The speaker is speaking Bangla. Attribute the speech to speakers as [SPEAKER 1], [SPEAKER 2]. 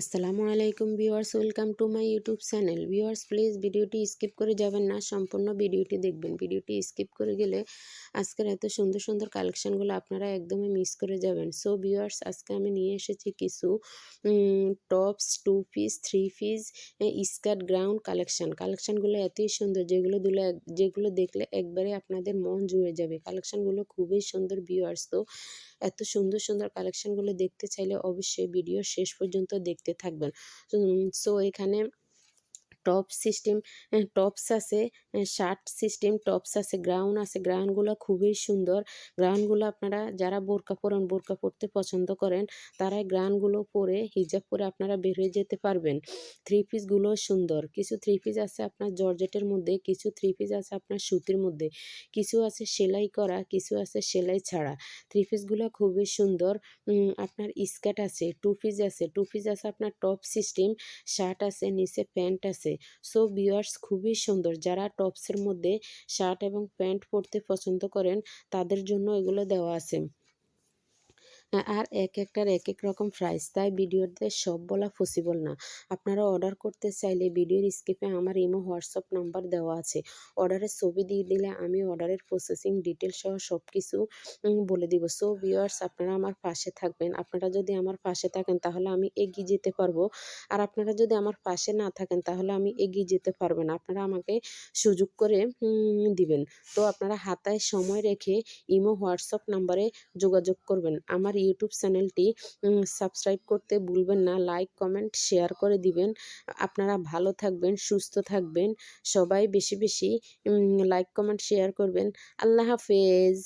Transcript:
[SPEAKER 1] আসসালামু আলাইকুম viewers, welcome to my YouTube channel. Viewers, please ভিডিওটি স্কিপ করে যাবেন না, সম্পূর্ণ ভিডিওটি দেখবেন। ভিডিওটি স্কিপ করে গেলে আজকের এত সুন্দর সুন্দর কালেকশানগুলো আপনারা একদমই মিস করে যাবেন। সো ভিউয়ার্স, আজকে আমি নিয়ে এসেছি কিছু tops, two piece, three piece skirt ground collection. কালেকশানগুলো এতই সুন্দর, যেগুলো দুলে, যেগুলো দেখলে একবারে আপনাদের মন জুড়ে যাবে। কালেকশানগুলো খুবই সুন্দর ভিউয়ার্স, তো এত সুন্দর সুন্দর কালেকশানগুলো দেখতে চাইলে অবশ্যই ভিডিও শেষ পর্যন্ত দেখতে থাকবেন। সো এখানে টপ সিস্টেম টপস আছে শার্ট সিস্টেম টপস আছে গ্রাউন্ড আছে। গ্রাউন্ডগুলো খুবই সুন্দর। গ্রাউন্ডগুলো আপনারা যারা বোরকা পরেন, বোরকা পরতে পছন্দ করেন, তারা গ্রাউন্ডগুলো পরে হিজাব পরে আপনারা বের হয়ে যেতে পারবেন। থ্রি পিসগুলো সুন্দর। কিছু থ্রি পিস আছে আপনার জর্জেটের মধ্যে, কিছু থ্রি পিস আছে আপনার সুতির মধ্যে। কিছু আছে সেলাই করা, কিছু আছে সেলাই ছাড়া। থ্রি পিসগুলো খুবই সুন্দর। আপনার স্কার্ট আছে টু পিস আছে। টু পিস আছে আপনার টপ সিস্টেম শার্ট আছে, নিচে প্যান্ট আছে। আছে। সো ভিউয়ার্স খুবই সুন্দর। যারা টপসের মধ্যে শার্ট এবং প্যান্ট পরতে পছন্দ করেন, তাদের জন্য এগুলো দেওয়া আছে। আর এক একটার এক এক রকম প্রাইস তাই ভিডিওতে সব বলা পসিবল না। আপনারা অর্ডার করতে চাইলে ভিডিওর স্কিপে আমার ইমো হোয়াটসঅ্যাপ নাম্বার দেওয়া আছে। অর্ডারের ছবি দিয়ে দিলে আমি অর্ডারের প্রসেসিং ডিটেল সহ সব কিছু বলে দিব। সো ভিওয়ার্স আপনারা আমার পাশে থাকবেন। আপনারা যদি আমার পাশে থাকেন, তাহলে আমি এগিয়ে যেতে পারব। আর আপনারা যদি আমার পাশে না থাকেন, তাহলে আমি এগিয়ে যেতে পারব না। আপনারা আমাকে সুযোগ করে দিবেন। তো আপনারা হাতায় সময় রেখে ইমো হোয়াটসঅ্যাপ নাম্বারে যোগাযোগ করবেন। আমার ইউটিউব চ্যানেলটি সাবস্ক্রাইব করতে ভুলবেন না লাইক কমেন্ট শেয়ার করে দিবেন। আপনারা ভালো থাকবেন, সুস্থ থাকবেন। সবাই বেশি বেশি লাইক কমেন্ট শেয়ার করবেন। আল্লাহ হাফেজ।